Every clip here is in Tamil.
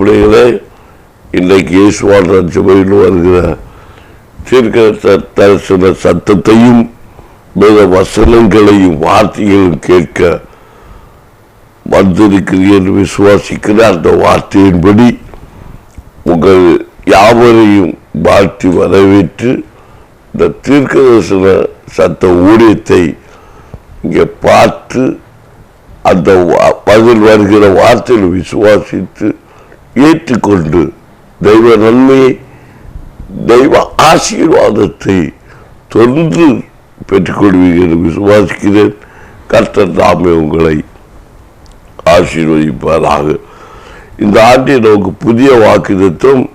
பிள்ளைகளே இன்றைக்கு இயேசுவான் சபையில் வருகிற தீர்க்க தரிசன சத்தத்தையும் மிக வசனங்களையும் வார்த்தைகளும் கேட்க வந்திருக்கிறீர்கள் என்று விசுவாசிக்கிற அந்த வார்த்தையின்படி உங்கள் யாவரையும் வாழ்த்தி வரவேற்று இந்த தீர்க்க தரிசன சத்த ஊழியத்தை இங்கே பார்த்து அந்த வா- பதில் வருகிற வார்த்தையில் விசுவாசித்து ஏற்றுக்கொண்டு தெய்வ நன்மையை தெய்வ ஆசீர்வாதத்தை தொடர்ந்து பெற்றுக்கொள்வீர்கள் என்று விசுவாசிக்கிறேன். கர்த்தர் தாமே உங்களை ஆசீர்வதிப்பாராக. இந்த ஆண்டில் நமக்கு புதிய வாக்குத்தம்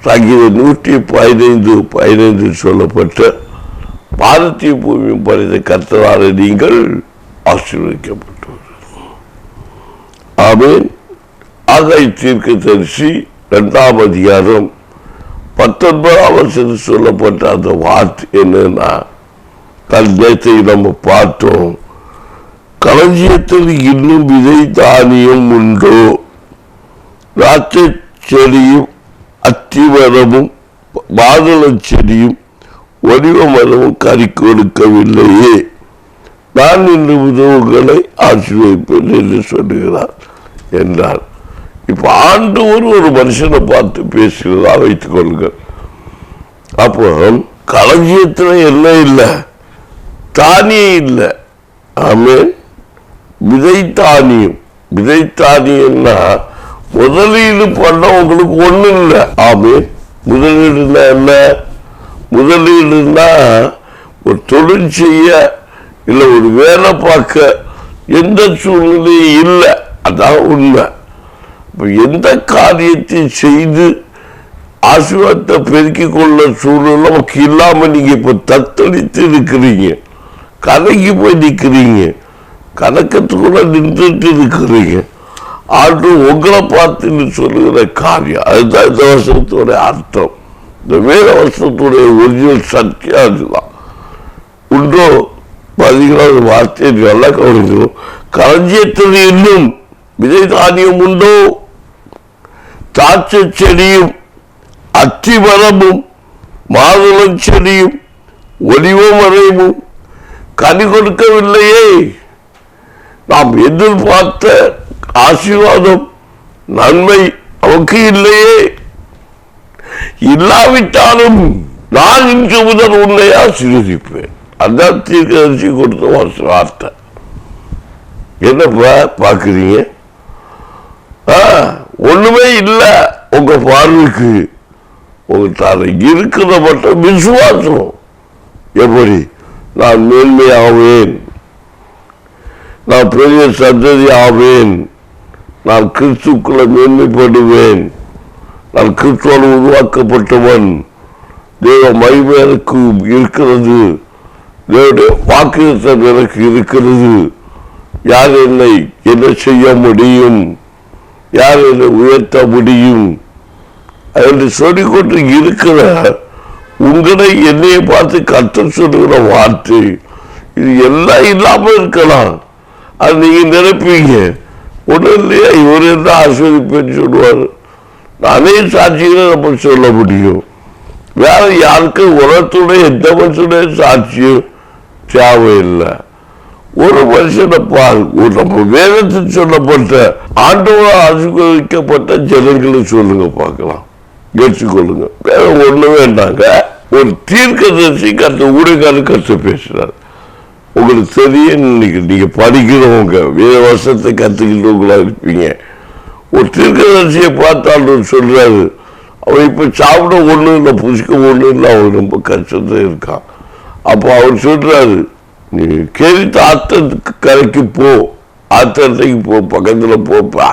சங்கீத நூற்றி பதினைந்து பதினைந்து சொல்லப்பட்ட பாரதிய பூமியும் பறித்த கர்த்தரான நீங்கள் ஆசீர்வதிக்கப்பட்டவர்கள். ஆமேன். ஆகை தீர்க்க தரிசி ரெண்டாம் அதிகாரம் பத்தொன்பதாம் வருஷத்தில் சொல்லப்பட்ட அந்த வார்த்தை என்னன்னா கல்யத்தை நம்ம பார்த்தோம். களஞ்சியத்தில் இன்னும் விதை தானியம் உண்டோ? திராட்சை செடியும் அத்திமரமும் மாதுளம் செடியும் ஒலிவ மரமும் கறி கொடுக்கவில்லையே நான் இன்று உதவுகளை ஆசிர்வதிப்பேன் என்று சொல்லுகிறார் என்றார். இப்போ ஆண்டவர் ஒரு மனுஷனை பார்த்து பேசுகிறதா வைத்துக் கொள்ளுங்கள். அப்போ களஞ்சியத்தில் என்ன இல்லை? தானியம் இல்லை. ஆமே விதை தானியம் விதை தானியம்னா முதலீடு பண்ண உங்களுக்கு ஒண்ணும் இல்லை. ஆமே முதலீடுனா என்ன? முதலீடுனா ஒரு தொழில் செய்ய இல்லை ஒரு வேலை பார்க்க எந்த சூழ்நிலையும் இல்லை. அதான் உண்மை. எந்த காரியத்தை செய்து ஆசீர்வாதத்தை பெருக்கிக் கொள்ள சூழ்நிலை நமக்கு இல்லாம நீங்க இப்போ தத்தளித்து இருக்கிறீங்க. கதைக்கு போய் நிக்கிறீங்க. கணக்கத்துக்குள்ள நின்றுட்டு இருக்கிறீங்க. ஆண்டு உங்களை பார்த்துன்னு சொல்லுகிற காரியம். அதுதான் இந்த வருஷத்துடைய அர்த்தம். இந்த வேத வருஷத்துடைய ஒரிஜினல் சக்தி அதுதான். உண்டோ? பதினாறு வார்த்தை நல்லா கவனிக்கணும். களஞ்சியத்தில் இன்னும் விதை தானியம் உண்டோ? திராட்சை செடியும் அத்திமரமும் மாதுளம் செடியும் ஒலிவ கனி கொடுக்கவில்லையே. நாம் எதிர்பார்த்த ஆசீர்வாதம் நன்மை அவனுக்கு இல்லையே. இல்லாவிட்டாலும் நான் இன்று முதல் உன்னை ஆசீர்வதிப்பேன். அதான் தீர்க்கதரிசி கொடுத்த ஒரு வார்த்தை. என்னப்பா பாக்குறீங்க ஆ, ஒண்ணுமே இல்லை. உங்க பார்வைக்கு உங்க தலை இருக்கிறத மட்டும் விசுவாசம். எப்படி? நான் மேன்மையாவேன். நான் பெரிய சந்ததி ஆவேன் நான் கிறிஸ்துக்குள்ள மேன்மைப்படுவேன். நான் கிறிஸ்துவால் உருவாக்கப்பட்டவன். தேவ மகிமை எனக்கு இருக்கிறது. தேவனுடைய வாக்குத்தம் எனக்கு இருக்கிறது. யார் என்னை என்ன செய்ய முடியும்? யார் என்னை உயர்த்த முடியும்? என்று சொல்லிக்கொண்டு இருக்கிற உங்களை என்னையை பார்த்து கற்று சொல்லுகிற வார்த்தை இது எல்லாம் இல்லாமல் இருக்கலாம். அது நீங்க நினைப்பீங்க. உடனே இவர் என்ன ஆஸ்வதிப்பேன்னு சொல்லுவார். அதே சாட்சிகளை நம்ம சொல்ல முடியும். வேற யாருக்கும் உலகத்துடைய எந்த மனுஷனுடைய சாட்சியும் தேவையில்லை. ஒரு மனுஷனை ஒரு நம்ம வேதத்தில் சொல்லப்பட்ட ஆண்டவரால் ஆசீர்வதிக்கப்பட்ட ஜனங்களை சொல்லுங்க பார்க்கலாம். ஏற்றுக்கொள்ளுங்க. வேற ஒண்ணு வேண்டாங்க. ஒரு தீர்க்கதரிசி கத்த ஊடகாரு கற்று பேசுறாரு. உங்களுக்கு தெரியும் இன்னைக்கு நீங்க படிக்கிறவங்க வேத வருஷத்தை கத்துக்கிட்டவங்களா இருப்பீங்க. ஒரு தீர்க்கதரிசியை பார்த்தாலும் சொல்றாரு. அவன் இப்ப சாப்பிட ஒண்ணு இல்லை புசிக்க ஒண்ணு இல்லை அவன் ரொம்ப கஷ்டத்துல இருக்கான். அப்போ அவர் சொல்றாரு நீ கேட்டு ஆத்தத்துக்கு கரைக்கு போ ஆத்தத்தைக்கு போ பக்கத்தில் போப்பா.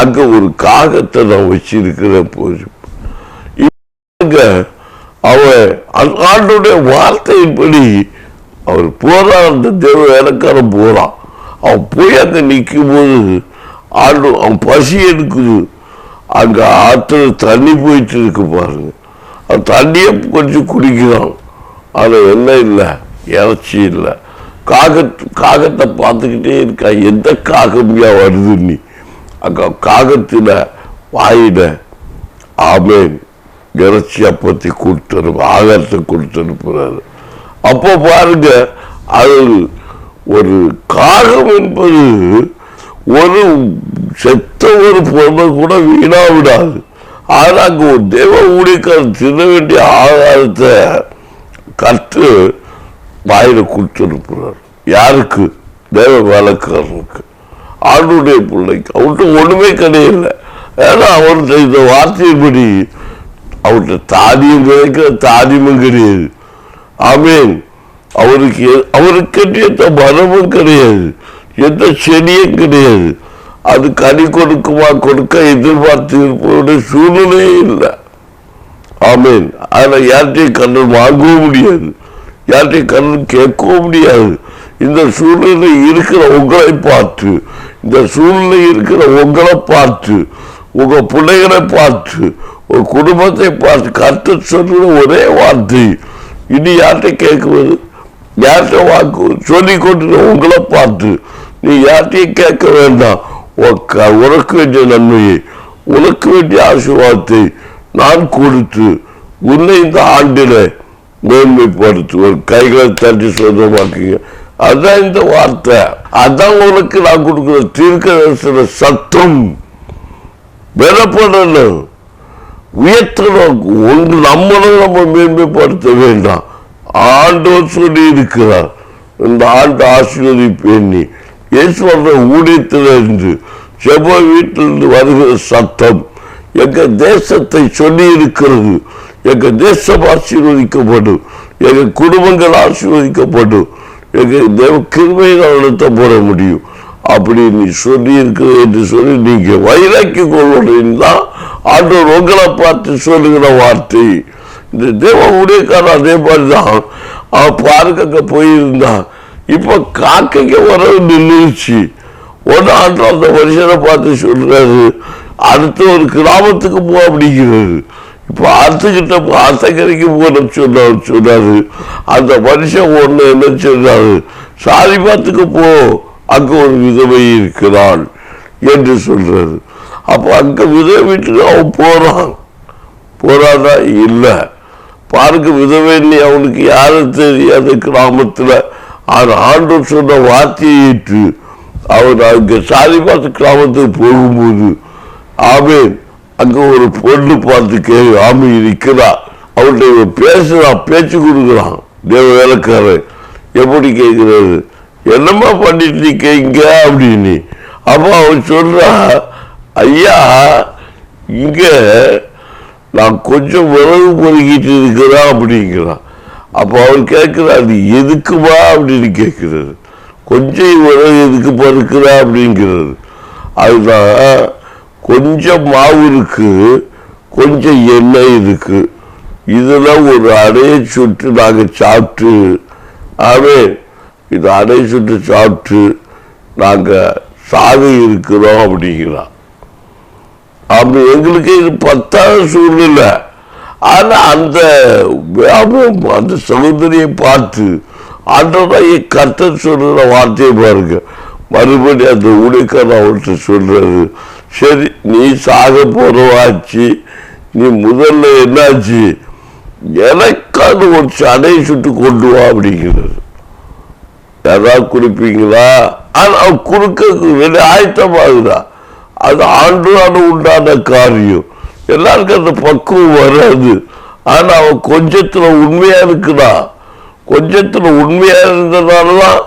அங்கே ஒரு காகத்தை நான் வச்சிருக்கிற போய் அவர் அவன் ஆண்டுடைய வார்த்தையின்படி அவர் போறான் அந்த தேவ வேலைக்காரன் போறான். அவன் போய் அங்கே நிற்கும் போது ஆண்டு அவன் பசி எடுக்குது. அங்கே ஆற்று தண்ணி போயிட்டு இருக்கு பாருங்க. அந்த தண்ணியை கொஞ்சம் குடிக்கிறான். ஆனா என்ன இல்லை? இறைச்சி இல்லை. காகத் காகத்தை பார்த்துக்கிட்டே இருக்கா. எந்த காகம்யா வருது நீ? அங்க காகத்தின வாயில ஆமேன். இறைச்சி அப்பத்தை கொடுத்து ஆகாரத்தை கொடுத்து அப்போ பாருங்க அது ஒரு காகம் என்பது ஒரு செத்த ஒரு பொருளை கூட வீணா விடாது. ஆனால் அங்கே ஒரு தேவ ஊழியக்காரர் தின்ன வேண்டிய ஆகாரத்தை கற்று வாயில கொடுத்து யாருக்கு? தேவ வேலைக்காரருக்கு. ஆண்டுடைய பிள்ளைக்கு. அவர்கிட்ட ஒண்ணுமே கிடையாது ஏன்னா அவர்கிட்ட இந்த வார்த்தையின்படி அவர்கிட்ட தானியம் கிடைக்கிற தானியமும் கிடையாது. ஆமீன். அவருக்கு அவருக்கு எந்த மரமும் கிடையாது. எந்த செடியும் கிடையாது. அது கனி கொடுக்குமா கொடுக்க எதிர்பார்த்து இருப்பவருடைய சூழ்நிலையே இல்லை. ஆமீன். அதில் யார்கிட்டையும் கண்ணன் வாங்கவும் முடியாது. யார்கிட்டையும் கண்ணு கேட்கவும் முடியாது. இந்த சூழ்நிலை இருக்கிற உங்களை பார்த்து இந்த சூழ்நிலை இருக்கிற உங்களை பார்த்து உங்கள் பிள்ளைகளை பார்த்து ஒரு குடும்பத்தை பார்த்து கற்று சொல்கிற ஒரே வார்த்தை இனி யார்கிட்ட கேட்குவது? யார்கிட்ட வாக்கு சொல்லி கொண்டு உங்களை பார்த்து நீ யார்கிட்டையும் கேட்க வேண்டாம். உனக்கு வேண்டிய நன்மையை உனக்கு வேண்டிய ஆசீர்வாதத்தை நான் கொடுத்து உன்னை இந்த ஆண்டில மேன்மைப்படுத்து கைகளை தட்டி சொந்தமாக்குங்க அதான் இந்த வார்த்தை. அதான் உனக்கு நான் கொடுக்குற தீர்க்க தரிசன சத்தம். பலப்படணும் உயர்த்தணும் ஒன்று நம்மளும் நம்ம மேன்மைப்படுத்த வேண்டாம். ஆண்டவர் சொல்லி இருக்கிறார் இந்த ஆண்டு ஆசீர்வதிப்பேன் நீ. இயேசுவர ஊழியத்திலிருந்து செவ்வ வீட்டிலிருந்து வருகிற சத்தம் எங்க தேசத்தை சொல்லி இருக்கிறது எங்கள் தேசம் ஆசீர்வதிக்கப்படும் எங்கள் குடும்பங்கள் ஆசீர்வதிக்கப்படும் எங்கள் தேவ கிருமையை நடத்த போட முடியும். அப்படி நீ சொல்லி என்று சொல்லி நீங்கள் வைராக்கி கொள்வதின் தான் ஆண்டவர் உங்களை பார்த்து சொல்லுகிற வார்த்தை. இந்த தேவ உடையக்காரன் அதே மாதிரி தான் அவன் பார்க்க போயிருந்தான். இப்போ காக்கைக்கு வரவு நின்றுச்சு ஒன்று ஆண்டு அந்த மனுஷனை பார்த்து சொல்கிறாரு அடுத்த ஒரு கிராமத்துக்கு போ அப்படிங்கிறது பார்த்துக்கிட்ட ஆத்துக்கிட்ட போன சொன்னார் சொன்னாரு. அந்த மனுஷன் ஒண்ணு என்ன சொன்னாரு? சாரிபாத்துக்கு போ அங்க ஒரு விதவை இருக்கிறாள் என்று சொல்றாரு. அப்போ அங்க விதவை வீட்டுக்கு அவன் போறான். போறாதா இல்லை. பாருக்கு விதவை அவனுக்கு யாரும் தெரியாத கிராமத்தில். அவன் ஆண்டு சொன்ன வார்த்தையை ஏற்று அவன் அங்க சாரிபாத்து கிராமத்துக்கு போகும்போது ஆமேன். அங்க ஒரு பொண்ணு பார்த்து கேள்வி ஆமி நிற்கிறா அவன்கிட்ட இவன் பேச்சு கொடுக்குறான். தேவ வேலைக்காரன் எப்படி கேட்கிறாரு? என்னம்மா பண்ணிட்டு நிக்க இங்க? அப்படின்னு. அப்போ அவன் சொல்றா ஐயா இங்க நான் கொஞ்சம் உறவு பொறுக்கிட்டு இருக்கிறான் அப்படிங்கிறான். அப்போ அவர் கேட்குறா அது எதுக்குமா? அப்படின்னு கேட்கிறாரு கொஞ்சம் உறவு எதுக்கு பறுக்கிறா? அப்படிங்கிறது. அதுதான் கொஞ்சம் மாவு இருக்கு கொஞ்சம் எண்ணெய் இருக்கு. இதெல்லாம் ஒரு அடையை சுட்டு நாங்கள் சாப்பிட்டு ஆமே இது அடை சுட்டு சாப்பிட்டு நாங்கள் சாக இருக்கிறோம் அப்படிங்கிறான். அப்படி எங்களுக்கு இது பத்தாவது சூழ்நிலை. ஆனால் அந்த வியாபம் அந்த சகோதரியை பார்த்து ஆண்டவராய கர்த்தர் சொல்ற வார்த்தையை பாருங்க. மறுபடியும் அந்த ஊழியக்காரன் அவர்கிட்ட சொல்கிறது சரி நீ சாக போறவாச்சு. நீ முதல்ல என்னாச்சு? எனக்கான ஒரு சடையை சுட்டு கொண்டு வா அப்படிங்கிறது. யாராவது குறிப்பீங்களா ஆனா அவன் குறுக்க ரெடி ஆயத்தமாகுதா அது ஆண்டான உண்டான காரியம். எல்லாருக்கும் அந்த பக்குவம் வராது. ஆனா அவன் கொஞ்சத்துல உண்மையா இருக்கிறான் கொஞ்சத்துல உண்மையா இருந்ததுனாலதான்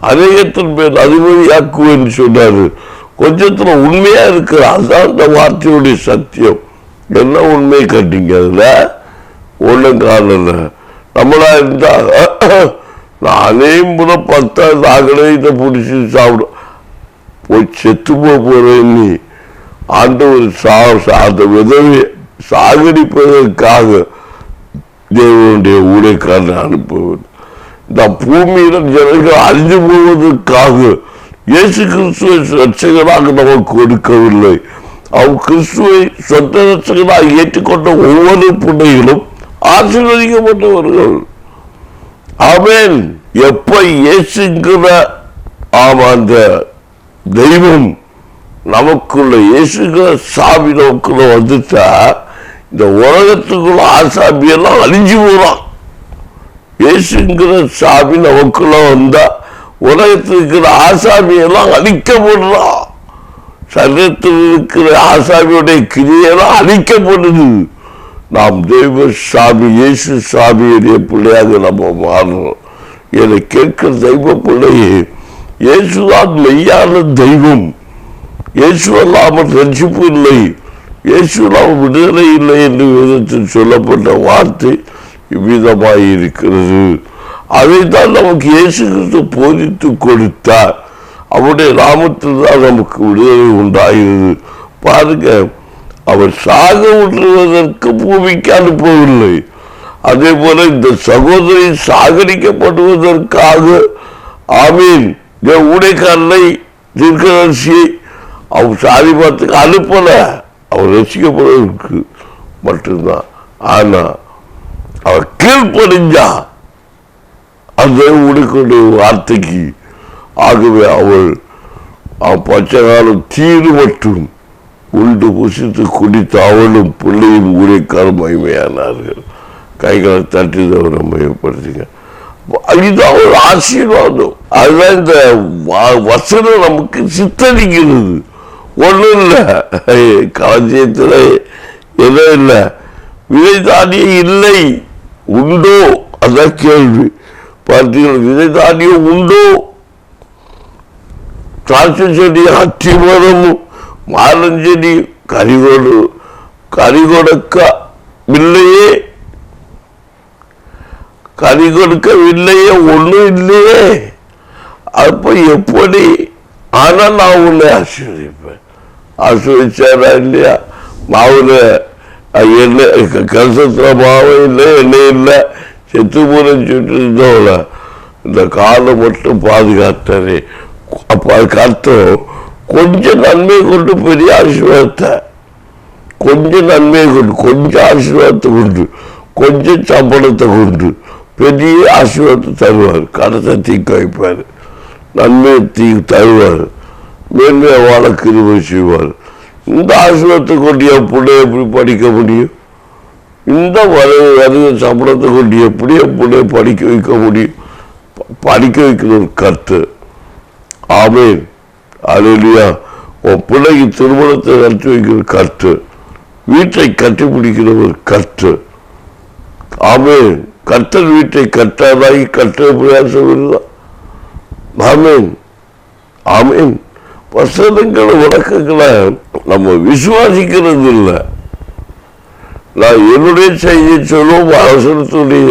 அநேகத்தின் பேர் அதிபதியாக்குவேன்னு சொன்னாரு. கொஞ்சத்துல உண்மையா இருக்கிறான் அதுதான் அந்த வார்த்தையுடைய சத்தியம். என்ன உண்மை கட்டிங்க அதுல? ஒண்ணும் காணல. நம்மளா இருந்தா நானே முத பத்தாவது ஆகலே இதை பிடிச்சி சாப்பிடும் போய் செத்து போக போறேன் நீ. ஆண்டவர் சா சா- அந்த விதவை சாகடிப்பதற்காக தேவனுடைய ஊழியக்காரனை அனுப்புவது இந்த பூமியில ஜனங்கள் அழிஞ்சு போவதற்காக இயேசு கிறிஸ்துவை ரட்சகராக நமக்கு கொடுக்கவில்லை அவன் கிறிஸ்துவை சொந்த ரட்சகராக ஏற்றுக்கொண்ட ஒவ்வொரு பிள்ளைகளும் ஆசீர்வதிக்கப்பட்டவர்கள் அவன் எப்ப இயேசுங்கிற ஆமா அந்த தெய்வம் நமக்குள்ள இயேசுங்கிற சாமி நமக்குள்ள வந்துட்டா இந்த உலகத்துக்குள்ள ஆசாமியெல்லாம் அழிஞ்சு போறான் இயேசுங்கிற சாமி நமக்குள்ள வந்தா உலகத்தில் இருக்கிற ஆசாமியெல்லாம் அழிக்கப்படுறான் சரீரத்தில் இருக்கிற ஆசாமியுடைய கிரியெல்லாம் அழிக்கப்படுது. நாம் தெய்வ சாமி இயேசு சாமியுடைய பிள்ளையாக நம்ம மாறுறோம் என்னை கேட்கிற தெய்வ பிள்ளையே இயேசுதான் மெய்யான தெய்வம். இயேசு அல்லாமல் ரட்சிப்பு இல்லை. இயேசு இல்லாமல் விடுதலை இல்லை என்று விதத்தில் சொல்லப்பட்ட வார்த்தை இவ்விதமாக இருக்கிறது. அதைத்தான் நமக்கு இயேசு கிறிஸ்து போதித்து கொடுத்தார். அவருடைய நாமத்தில் தான் நமக்கு விடுதலை உண்டாகிறது. பாருங்க அவர் சாக விட்டுவதற்கு பூமிக்கு அனுப்பவில்லை. அதே போல இந்த சகோதரி சாகரிக்கப்படுவதற்காக ஆமீன் இந்த ஊடைக்காரனை தீர்க்கதரிசியை அவர் சாதி பார்த்துக்கு அனுப்பல. அவர் ரசிக்கப்படுவதற்கு மட்டும்தான். ஆனா அவர் கீழ்ப்படிஞ்சா அந்த உடைக்கூடிய வார்த்தைக்கு. ஆகவே அவள் பச்சை காலம் தீடு மட்டும். உண்டு புசித்து குடித்து அவளும் பிள்ளையும் ஊரைக்கார மகிமையானார்கள். கைகளை தட்டி அவரை மையப்படுத்திங்க இது ஒரு ஆசீர்வாதம். அதுதான் இந்த வ- வசனம் நமக்கு சித்தரிக்கிறது. ஒண்ணும் இல்லை. களஞ்சியத்தில் எதுவும் இல்லை. விதைதானியம் இல்லை. உண்டோ? அதான் கேள்வி. பார்த்தீங்களா விதைதானியம் உண்டோ திராட்சை செடி அத்தி மரமும் மாலஞ்செடி கரிகோடு கறி கொடுக்க இல்லையே கறி கொடுக்கவில்லையே ஒன்றும் இல்லையே அப்ப எப்படி ஆனா நான் உன்னை ஆசீர்வதிப்பேன் ஆசீர்வதிச்சாரா இல்லையா மாவுல அஹ், எண்ணெய் க- கலசத்துல மாவு இல்லை எண்ணெய் இல்லை செத்து போறேன்னு சொல்லிட்டு இருந்தவள இந்த காலை மட்டும் பாதுகாத்தாரு அப்போ அதுக்கு அர்த்தம் கொஞ்சம் நன்மை கொண்டு பெரிய ஆசீர்வாதத்தை. கொஞ்சம் நன்மையை கொண்டு கொஞ்சம் ஆசீர்வாதத்தை கொண்டு கொஞ்சம் சம்பளத்தை கொண்டு பெரிய ஆசீர்வாதத்தை தருவார். கடத்தை தீக்க வைப்பார். நன்மையை தீ தருவார். மேன்மையை வாழ கிருபை செய்வார். இந்த ஆசீர்வாதத்தை கொண்டு என் பிள்ளை எப்படி படிக்க முடியும்? இந்த வலது வருக சம்பளத்தை கொண்டு எப்படி என் படிக்க வைக்க முடியும்? படிக்க வைக்கிற ஒரு கருத்து. ஆமேன். அலுவலியா உன் பிள்ளைக்கு திருமணத்தை நடத்தி வைக்கிற கற்று வீட்டை கட்டி பிடிக்கிற ஒரு கற்று ஆமேன். கர்த்தர் வீட்டை கட்டாதாகி கட்ட பிரயாசம் இல்லை ஆமேன். ஆமேன். வசனங்களை வழக்கங்களை நம்ம விசுவாசிக்கிறது இல்லை நான் என்னுடைய செய்தி சொல்லும் வசனத்துடைய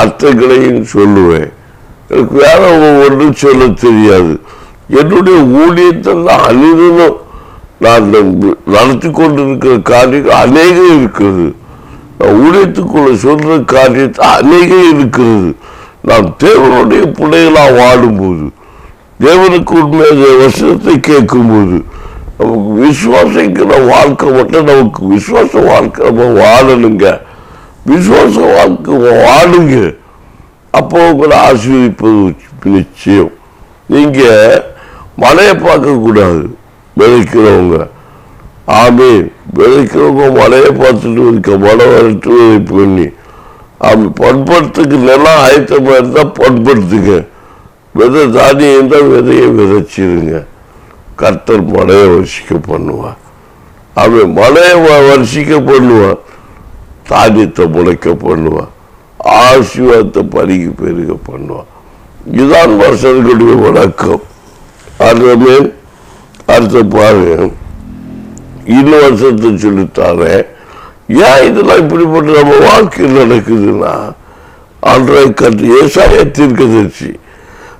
அர்த்தங்களையும் சொல்லுவேன். எனக்கு வேற ஒன்றும் சொல்ல தெரியாது. என்னுடைய ஊழியத்தை நான் அனுதினம் நான் நடத்தி கொண்டிருக்கிற காரியங்கள் அநேகம் இருக்கிறது. நான் ஊழியத்துக்குள்ள சொல்ற காரியத்தை அநேகம் இருக்கிறது. நாம் தேவனுடைய பிள்ளைகளாக வாடும்போது தேவனுக்கு உண்மையாக வசனத்தை கேட்கும்போது விசுவாசிக்கிற வாழ்க்கை மட்டும் நமக்கு விசுவாச வாழ்க்கை நம்ம வாழணுங்க. விசுவாச வாழ்க்கை வாழுங்க. அப்போ உங்களை ஆசீர்விப்பது நிச்சயம் நீங்கள் மழையை பார்க்கக்கூடாது விதைக்கிறவங்க. ஆமே விதைக்கிறவங்க மழையை பார்த்துட்டு இருக்க மழை வரட்டு விதைப்பு பண்ணி. ஆமே பண்படுத்துக்கு நிலம் ஆயத்தமாக இருந்தால் பண்படுத்துங்க. விதை தானியம் இருந்தால் விதையை விதைச்சிருங்க. கர்த்தர் மழையை வருஷிக்க பண்ணுவார். அவன் மழையை வ- பண்ணுவான். தானியத்தை முளைக்க பண்ணுவான். ஆசீர்வாதத்தை பருகி பெருக பண்ணுவான். இதுதான் வருஷர்களுடைய வணக்கம். அதுமே அடுத்த பாருங்க. இன்னும் வருஷத்தை சொல்லித்தாரே. ஏன் இதெல்லாம் இப்படிப்பட்ட நம்ம வாழ்க்கையில் நடக்குதுன்னா அன்றைய கற்று ஏசாய தீர்க்கதரிசி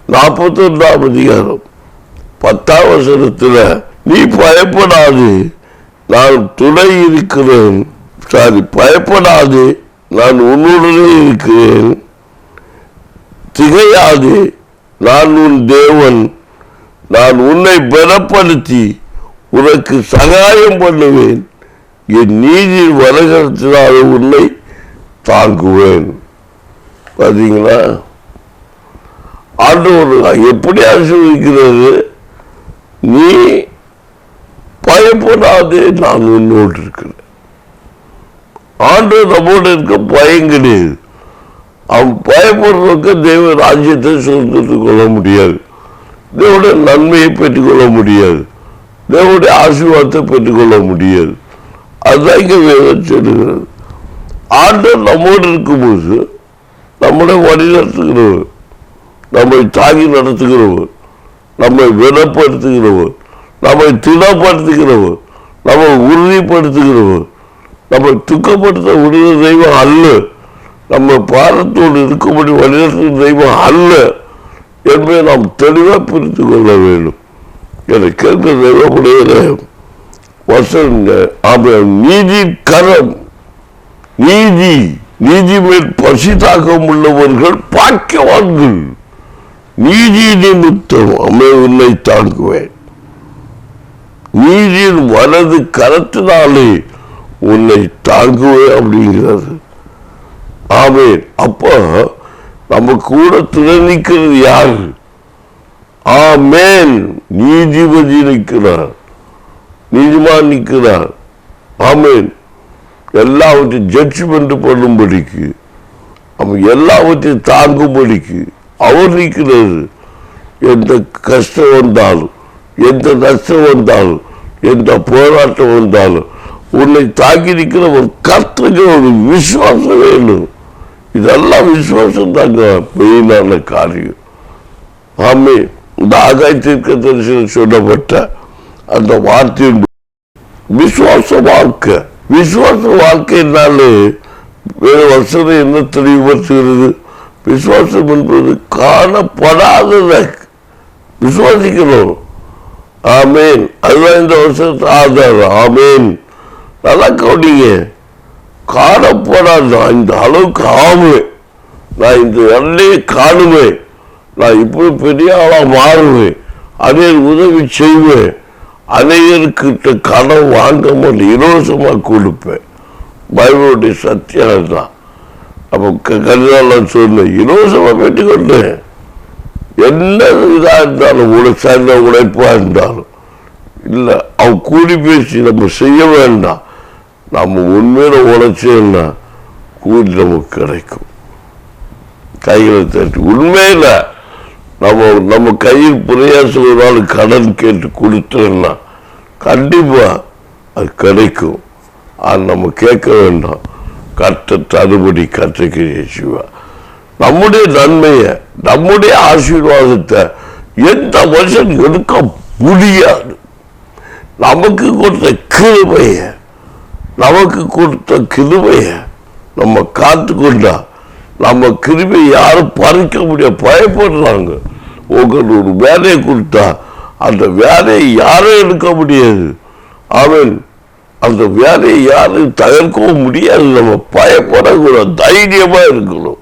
நாற்பத்தொன்றாம் அதிகாரம். பத்தாம் வசனத்தில் நீ பயப்படாது நான் துணை இருக்கிறேன். சாரி பயப்படாது நான் உன்னுடனே இருக்கிறேன். திகையாது நான் உன் தேவன். நான் உன்னை பலப்படுத்தி உனக்கு சகாயம் பண்ணுவேன். என் நீதி வரகத்தினால் உன்னை தாங்குவேன். பார்த்தீங்களா ஆண்டவர் எப்படி ஆசீர்வதிக்கிறது? நீ பயப்படாதே நான் உன்னோடு இருக்கிறேன். ஆண்டு நம்மோடு இருக்க பயம் கிடையாது அவன் பயப்படுறவங்க தேவ ராஜ்யத்தை சுதந்திரத்துக் கொள்ள முடியாது. தேவனுடைய நன்மையை பெற்றுக்கொள்ள முடியாது. தேவனுடைய ஆசீர்வாதத்தை பெற்றுக்கொள்ள முடியாது. அதுதான் இங்கே வேதம் சொல்லுகிறது ஆண்டவர் நம்மோடு இருக்கும்போது நம்மளை வழி நடத்துகிறவர் நம்மை தாங்கி நடத்துகிறவர் நம்மை வினப்படுத்துகிறவர் நம்மை திடப்படுத்துகிறவர் நம்மை உறுதிப்படுத்துகிறவர். நம்மை துக்கப்படுத்த உடைய தெய்வம் அல்ல. நம்ம பாரத்தோடு இருக்கும்படி வழிநடத்தும் தெய்வம் அல்ல என்பதை நாம் தெளிவாக புரிந்து கொள்ள வேண்டும். என கேட்க தெய்வமுடைய வசனங்க அவன் நீதி கரம் நீதி நீதி மேல் பசி தாக்கம் உள்ளவர்கள் பாக்கியவான்கள். நீதி நிமித்தம் அமை உன்னை தாங்குவேன். நீதியின் வலது கரத்தினாலே உன்னை தாங்குவேன் அப்படிங்கிறது. ஆமேன். அப்போ நம்ம கூட துணை நிற்கிறது யாரு? ஆமேன். நீதிபதி நிற்கிறார். நீதிமான் நிற்கிறார். ஆமேன். எல்லாவற்றையும் ஜட்ஜ்மெண்ட் பண்ணும்படிக்கு அவன் எல்லாவற்றையும் தாங்கும்படிக்கு அவர் நிற்கிறாரு எந்த கஷ்டம் வந்தாலும் எந்த நஷ்டம் வந்தாலும் எந்த போராட்டம் வந்தாலும் உன்னை தாக்கி நிற்கிற ஒரு கர்த்தங்க ஒரு விசுவாசம் வேணும் இதெல்லாம் விசுவாசம் தாங்க மெயினான காரியம். ஆமே இந்த ஆகாயத்திற்கு தரிசனம் சொல்லப்பட்ட அந்த வார்த்தையின் விசுவாச வாழ்க்கை. விசுவாச வாழ்க்கைனாலே வேறு வசனம் என்ன தெளிவுபடுத்துகிறது? விசுவாசம் என்பது காணப்படாததை விசுவாசிக்கணும். ஆமேன். அதுதான் இந்த வருஷத்து ஆதாரம். ஆமேன். நல்லா கவனிங்க. காணப்படாத இந்த அளவுக்கு ஆகுவேன் நான் இந்த எல்லையை காணுவேன் நான் இப்படி பெரிய ஆளா மாறுவேன் அதே உதவி செய்வேன். அநேகர்கிட்ட கடன் வாங்க மாட்டேன். கொடுப்பேன். பைபிளுடைய சத்தியம் தான். அப்போ கருதாளன் சொன்னேன் இலவசமா பெற்றுக்கொண்டேன் என்ன இதா இருந்தாலும் உழை சேர்ந்த உழைப்பா இருந்தாலும் இல்லை அவன் கூலி பேசி நம்ம செய்ய வேண்டாம். நம்ம உண்மையில உழைச்சேன்னா கூலி நமக்கு கிடைக்கும். கைகளை தட்டி உண்மையில நம்ம நம்ம கையில் பிரயாசம் ஒரு நாள் கடன் கேட்டு கொடுத்தோம்னா கண்டிப்பா அது கிடைக்கும். அது நம்ம கேட்க வேண்டாம். கற்ற தடுபடி கற்றுக்கிறிய சிவா நம்முடைய நன்மையை நம்முடைய ஆசீர்வாதத்தை எந்த மனுஷன் எடுக்க முடியாது. நமக்கு கொடுத்த கிருபைய நமக்கு கொடுத்த கிருபைய நம்ம காத்து கொண்டா நம்ம கிருபை யாரும் பறிக்க முடியாது. பயப்படுறாங்க. உங்களுக்கு ஒரு வேலையை கொடுத்தா அந்த வேலையை யாரும் எடுக்க முடியாது. அவன் அந்த வேலையை யாரும் தகர்க்கவும் முடியாது. நம்ம பயப்படக்கூடாது தைரியமா இருக்கணும்.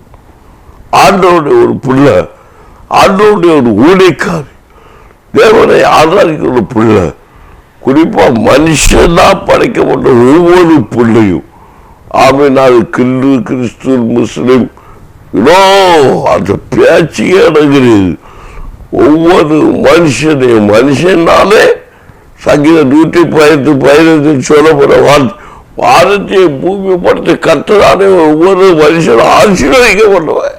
ஆண்டவருடைய ஒரு பிள்ளை ஆண்டவருடைய ஒரு ஊழிக்காரி தேவனை ஆதரிக்கிற பிள்ளை குறிப்பா மனுஷன்தான் படைக்கப்பட்ட ஒவ்வொரு பிள்ளையும் ஆமினால் கிந்து கிறிஸ்து முஸ்லிம் இதோ அந்த பேச்சு அடங்குறது ஒவ்வொரு மனுஷனையும் மனுஷனாலே சங்கீத நூற்றி பதினெட்டு பதினெட்டு சொல்லப்படுற வார்த்தை வாரத்தை பூமி கத்ததானே ஒவ்வொரு மனுஷனும் ஆசீர்வதிக்கப்பட்டவன்.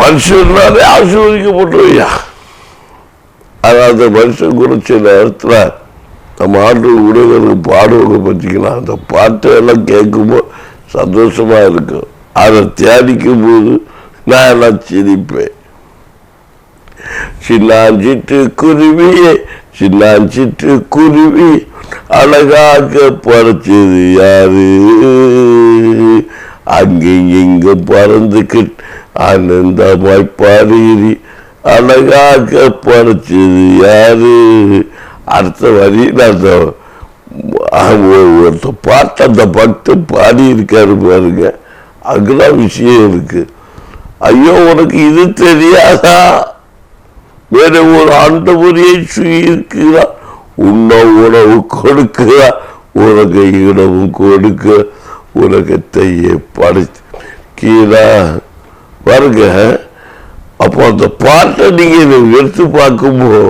மனுஷனாலே ஆசீர்வதிக்கப்படுவையா ஆனால் அந்த மனுஷன் குறிச்ச நேரத்தில் நம்ம ஆண்டு உறவுகளுக்கு பாடுவதை பார்த்தீங்கன்னா அந்த பாட்டு எல்லாம் கேட்கும்போது சந்தோஷமாக இருக்கும். அதை தியானிக்கும் போது நான் எல்லாம் சிரிப்பேன். சின்னாஞ்சிட்டு குருவியே சின்னாஞ்சிட்டு குருவி அழகாக படைச்சது யாரு? அங்கேயும் இங்க பறந்துக்கிட்டு ஆனந்தமாய் பாடுகிறி அழகாக படைச்சது யாரு? அடுத்த வரி நான் அந்த ஒருத்த பாட்டு அந்த பக்து பாடி இருக்காரு பாருங்க. அங்கதான் விஷயம் இருக்கு. ஐயோ உனக்கு இது தெரியாதா? வேற ஒரு ஆண்டவரையை இருக்கிறார் உண்ண உணவு கொடுக்கிறார். உனக்கு இடமும் கொடுக்க உலகத்தையே படைச்சு கீழே பாருங்க அப்போ அந்த பாட்டை நீங்கள் எடுத்து பார்க்கும்போது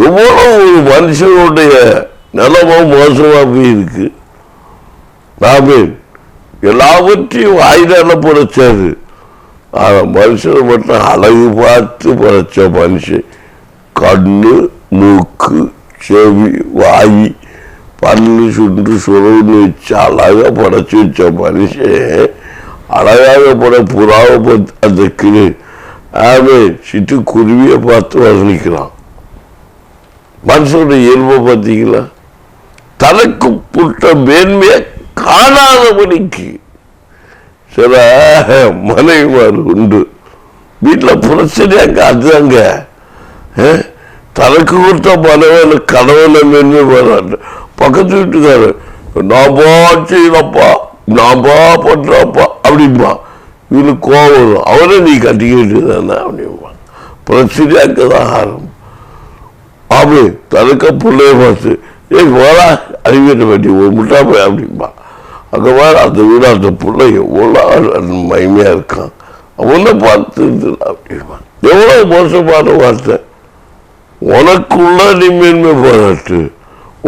எவ்வளோ ஒரு மனுஷனுடைய நிலமும் மோசமாக போயிருக்கு நாமே எல்லாவற்றையும் வாயிலால படைச்சாரு ஆனா மனுஷனை மட்டும் அழகு பார்த்து படைச்ச மனுஷன். கண்ணு மூக்கு செவி வாய் பல்லு சுண்டு சுரவுன்னு வச்சு அழகா படைச்சு வச்ச மனுஷன். அழகாக பட புறாவை பார்த்து அந்த கிளி ஆமே சிட்டு குருவியை பார்த்து வர்ணிக்கிறான் மனுஷனுடைய இயல்பை பார்த்தீங்களா? தனக்கு புட்ட மேன்மையை காணாதபடிக்கு சில மனைவிமார் உண்டு. வீட்டில் பிரச்சனை அதுதாங்க தனக்கு கொடுத்த மனைவன் கணவனை மேன்மை பாராட்டு பக்கத்து வீட்டுக்காரர் நான் பா செய்யலப்பா நான் பா பண்ணுறப்பா அப்படிம்பா இவனுக்கு கோவம் வரும் அவனை நீ கட்டிக்கிட்டு தானே அப்படிம்பா பிரச்சனை அங்கதான் ஆரம்பம். ஆமே தனக்க பிள்ளைய பார்த்து ஏய் போடா அறிவியல் வேண்டி ஒரு முட்டா போய் அப்படிம்பா அங்கே வேற அந்த வீடு அந்த பிள்ளை எவ்வளோ மகிமையாக இருக்கான் அவனை பார்த்து இருந்துடா எவ்வளோ மோசமான வார்த்தை. உனக்குள்ள நீ மேன்மை பாராட்டு.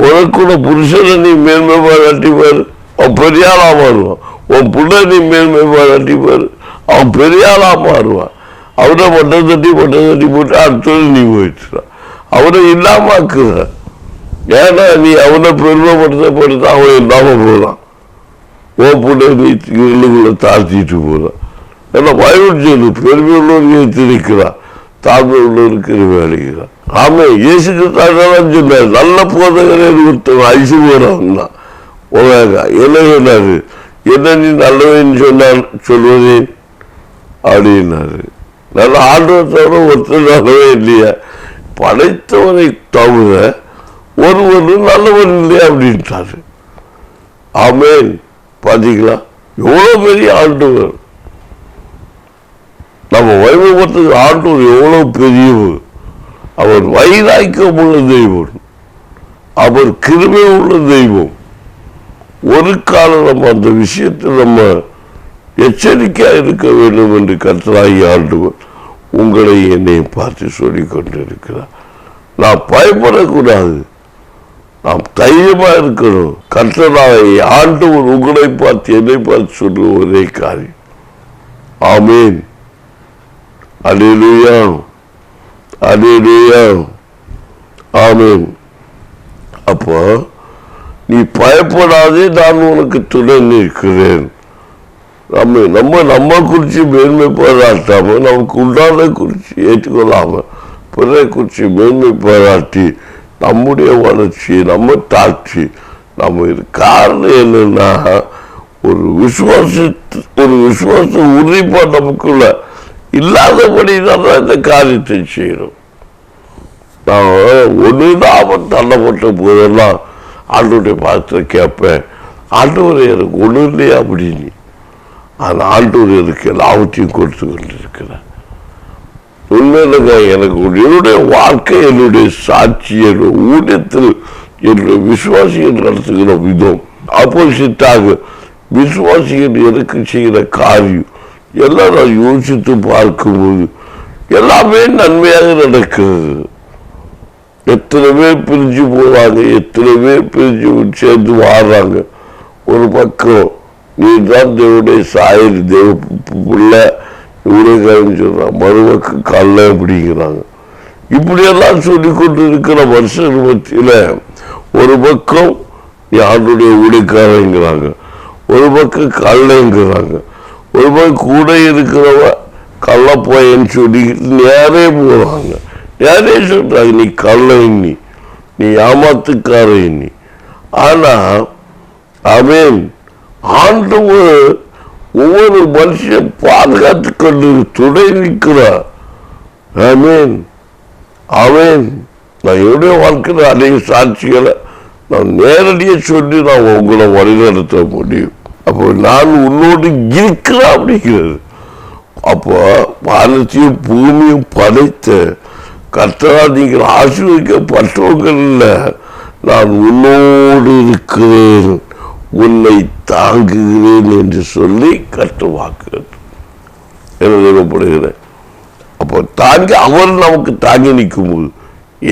உனக்குள்ள புருஷனை நீ மேன்மை பாராட்டி பாரு. அவன் பெரியாளாக மாறுவான். உன் பிள்ளை நீ மேன்மை பாராட்டி பாரு. அவன் பெரியாளாக மாறுவான். அவனை மட்டம் தட்டி மட்டம் தட்டி போட்டு அடுத்தது நீ போயிடுறான் அவனை இல்லாம ஆக்குற. ஏன்னா நீ அவனை பெருமைப்படுத்த படுத்த அவன் இல்லாமல் போகிறான் ஓப்புடைய புள்ள நீ தாழ்த்திட்டு போறான் ஏன்னா பைபிள் சொல்லு பெருமை உள்ளவர்கள் திணிக்கிறான் தாழ்மை உள்ளவருக்கு வேலைகிறான் ஆமே இயேசு கிறிஸ்தான் சொன்னார். நல்ல போதகரே ஒருத்தன் ஐசுவரம் தான் உலக என்ன சொன்னார் என்ன நீ நல்லவன் சொன்னால் சொல்வதே? அப்படின்னாரு. நல்ல ஆண்டவத்தோட ஒருத்தர் நல்லவே இல்லையா? படைத்தவனை தவிர ஒருவரும் நல்லவன் இல்லையா அப்படின்ட்டாரு ஆமேன். பாத்தீங்களா? எவ்வளவு பெரிய ஆண்டவர். நம்ம வைபவத்துக்கு ஆண்டவர் எவ்வளவு பெரியவர். அவர் வைராக்கியம் உள்ள தெய்வம். அவர் கிருமை உள்ள தெய்வம். ஒரு காலம் நம்ம அந்த விஷயத்தை நம்ம எச்சரிக்கையா இருக்க வேண்டும் என்று கர்த்தராகி ஆண்டவர் உங்களை என்னை பார்த்து சொல்லிக் கொண்டிருக்கிறார் நான் பயப்படக்கூடாது. நாம் தைரியமா இருக்கணும். ஆண்டு ஒரு உங்களை பார்த்து என்னை பார்த்து சொல்ற ஒரே காரியம். ஆமீன். அலிலுயா அலிலுயா ஆமீன். அப்போ நீ பயப்படாதே நான் உனக்கு துணை நிற்கிறேன். நம்ம நம்ம நம்ம குறித்து மேன்மை பாராட்டாம நமக்கு உண்டான குறித்து ஏற்றுக்கொள்ளாம பிறரை குறித்து மேன்மை பாராட்டி நம்முடைய வளர்ச்சி நம்ம தாட்சி நம்ம இது காரணம் என்னன்னா ஒரு விசுவாச ஒரு விசுவாச உறுதிப்பாடு நமக்குள்ள இல்லாதபடி தான் இந்த காரியத்தை செய்யணும். நான் ஒன்று லாபம் தள்ளப்பட்ட போதெல்லாம் ஆண்டவருடைய பார்த்து கேட்பேன். ஆண்டவர் எனக்கு ஒன்று இல்லையா அப்படின்னு. அந்த ஆண்டவர் எனக்கு எல்லாவற்றையும் கொடுத்து கொண்டிருக்கிறார். உண்மையிலங்க எனக்கு என்னுடைய வாழ்க்கை என்னுடைய சாட்சி என்னுடைய ஊழியத்தில் என்னுடைய விசுவாசிகள் நடத்துகிற விதம். ஆப்போசிட்டாக விசுவாசிகள் எனக்கு செய்கிற காரியம். எல்லாம் நான் யோசித்து பார்க்கும்போது எல்லாமே நன்மையாக நடக்கிறது எத்தனை பேர் பிரிஞ்சு போகிறாங்க எத்தனை பேர் பிரிஞ்சு சேர்ந்து வாடுறாங்க ஒரு பக்கம் நீ தான் தேவனுடைய சாயல் தேவ பிள்ளை. ஊரேக்காரன்னு சொல்கிறான் மறுபக்கம் கல்ல அப்படிங்கிறாங்க இப்படியெல்லாம் சொல்லி கொண்டு இருக்கிற மனுஷன் மத்தியில் ஒரு பக்கம் யாருடைய ஆண்டுடைய ஒரு பக்கம் கல்லைங்கிறாங்க ஒரு பக்கம் கூட இருக்கிறவ கள்ளப்போயன்னு சொல்லிக்கிட்டு நேரே போகிறாங்க நேரே சொல்றாங்க நீ கள்ள நீ நீ ஏமாத்துக்கார ஆனா அவன் ஆண்டவர் ஒவ்வொரு மனுஷன் பாதுகாத்து கொண்டு துணை நிற்கிறார். ஆமீன். அவன் நான் என்னுடைய வாழ்க்கையில் அநேக சாட்சிகளை நான் நேரடியாக சொல்லி நான் உங்களை வழிநடத்த முடியும். அப்போ நான் உன்னோடு இருக்கிறேன் அப்படிங்கிறது. அப்போ வானத்தையும் பூமியும் படைத்த கர்த்தரா நீங்கள் ஆசீர்வதிக்கப்பட்டவங்க இல்லை. நான் உன்னோடு இருக்கிறேன். உன்னை தாங்குகிறேன் என்று சொல்லி கற்றுவாக்குகிறேன் எழுதப்படுகிறேன் அப்போ தாங்கி அவர் நமக்கு தாங்கி நிற்கும்போது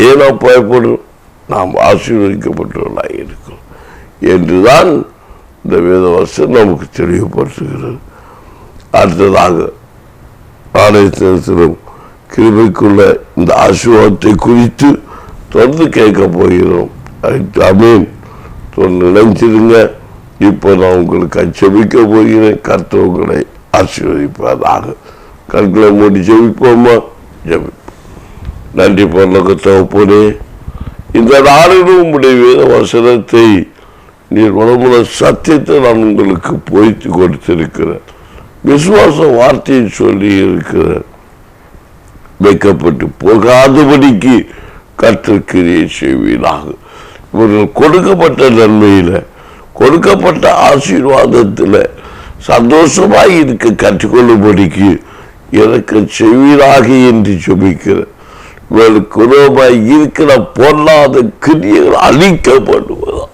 ஏனோ பயப்படும் நாம் ஆசீர்வதிக்கப்பட்டவர்களாக இருக்கிறோம் என்றுதான் இந்த வேதவசம் நமக்கு தெளிவுபடுத்துகிறது. அடுத்ததாக ஆலயத்திலும் கிருபைக்குள்ள இந்த ஆசீர்வாதத்தை குறித்து தொடர்ந்து கேட்க போகிறோம். அதுக்கு அமீன் தொடர்ந்து நினைச்சிருங்க இப்போ நான் உங்களுக்கு அச்சபிக்க போகிறேன். கர்த்தர் உங்களை ஆசீர்வதிப்பதாக கண்களை மூடி ஜெபிப்போமா ஜெபிப்போம் நன்றி பரலோக தகப்பனே இந்த நாளிலும் உங்களுடைய வேத வசனத்தை நீர் உடம்புல சத்தியத்தை நான் உங்களுக்கு பொய்த்து கொடுத்திருக்கிறேன். விசுவாச வார்த்தையை சொல்லி இருக்கிறேன். வைக்கப்பட்டு போகாதபடிக்கு கற்றுக்கிறியை செய்வீராக. இவர்கள் கொடுக்கப்பட்ட நன்மையில் கொடுக்கப்பட்ட ஆசீர்வாதத்தில் சந்தோஷமாய் இருக்க கற்றுக்கொள்ளும்படிக்கு எனக்கு செய்வீராக என்று சொல்லிக்கிறேன் இவர்களுக்கு உணவாய் இருக்கிற பொல்லாத கிரியைகள் அழிக்கப்படுவதாக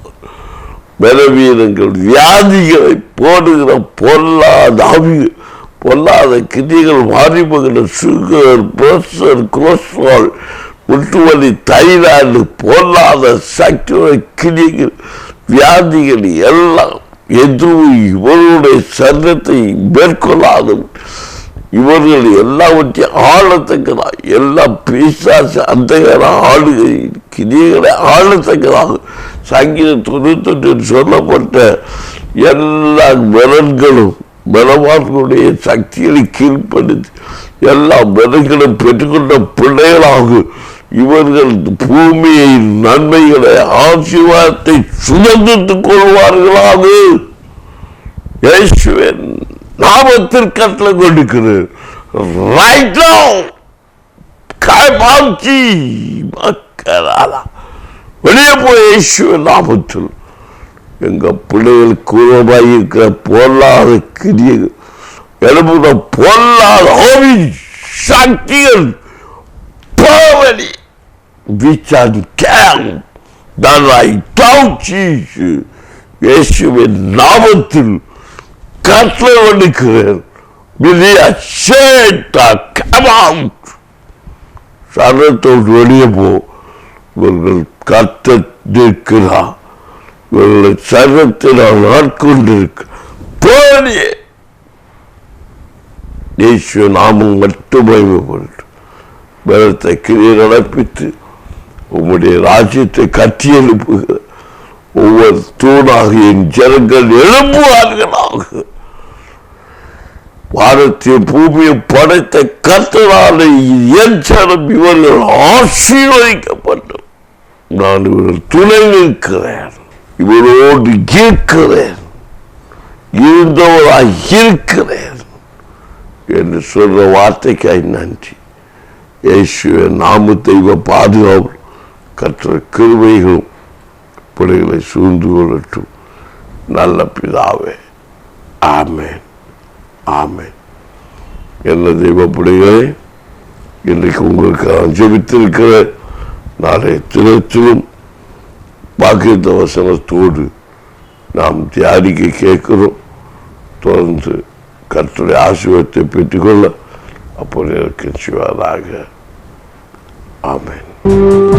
பலவீனங்கள் வியாதிகளை போடுகிற பொல்லாத பொல்லாத கிரிகள் மாறிபோகிற சுகர் பிரஷர் கொலஸ்ட்ரால் முட்டுவலி தைராய்டு பொல்லாத சக்தி கிரிகள் வியாதிகள் எல்லாம் எதுவும் இவருடைய சரீரத்தை மேற்கொள்ளாது இவர்கள் எல்லாவற்றையும் ஆளத்தக்கதா எல்லா பிசாசு அந்த ஆளுகை கிரியைகளை ஆளத்தக்கதாக சங்கீத தொண்ணூத்தொன்றில் சொல்லப்பட்ட எல்லா பலன்களும் பலவான்களுடைய சக்திகளை கீழ்ப்படுத்தி எல்லா பலன்களும் பெற்றுக்கொண்ட பிள்ளைகளாகும். இவர்கள் பூமியை நன்மைகளை ஆசீர்வாதத்தை சுதந்தித்துக் கொள்வார்களாக. இயேசுவின் நாமத்தில் கட்டளை கொடுக்கிறேன். ரைட் நவ காய்பாக்கி மக்களாலா வெளியே போய் இயேசுவின் நாமத்தில். எங்க பிள்ளைகள் கூறமாய் இருக்கிற பொல்லாத கிரியைகள் எழுப்புற பொல்லாத ஆவி சக்திகள் போவலி விச்சான் கேம் தன்னை தாழ்ச்சி இயேசுவின் நாமத்தில் கட்டளை வடுக்கிறேன் வெளியே சேட்டா கமாம் சரத்தோடு வெளியே போ இவர்கள் கத்த நிற்கிறார் இவர்களை சரத்தை நான் ஆட்கொண்டிருக்க போனியே இயேசு நாமும் மட்டும் மகிமைப்பட்டு பலத்தை கிரியை நடப்பித்து உம்முடைய ராஜ்யத்தை கட்டி எழுப்புகிற ஒவ்வொரு தூணாக என் ஜனங்கள் எழுப்புவார்களாக வானத்தை பூமியை படைத்த கத்தனாலே என் ஜனம் இவர்கள் ஆசீர்வதிக்கப்பட்டோம் நான் இவர்கள் துணை நிற்கிறேன். இவரோடு இருக்கிறேன். இருந்தவராய் இருக்கிறேன். என்று சொல்ற வார்த்தைக்காய் நன்றி. இயேசுவின் நாமத்தை இவ பாதுகாப்பு கற்ற கிருவைகளும் பிள்ளைகளை சூழ்ந்து கொள்ளட்டும். நல்ல பிதாவே. ஆமேன். ஆமேன். என்ன தெய்வ பிள்ளைகளே இன்றைக்கு உங்களுக்கு நான் ஜெபித்திருக்கிற நாளைய தினத்திலும் பாக்கியத்த வசனத்தோடு நாம் தியானிக்க கேட்கிறோம். தொடர்ந்து கற்றுடைய ஆசீர்வாதத்தை பெற்றுக்கொள்ள அப்போ எனக்கு சிவராக. ஆமேன்.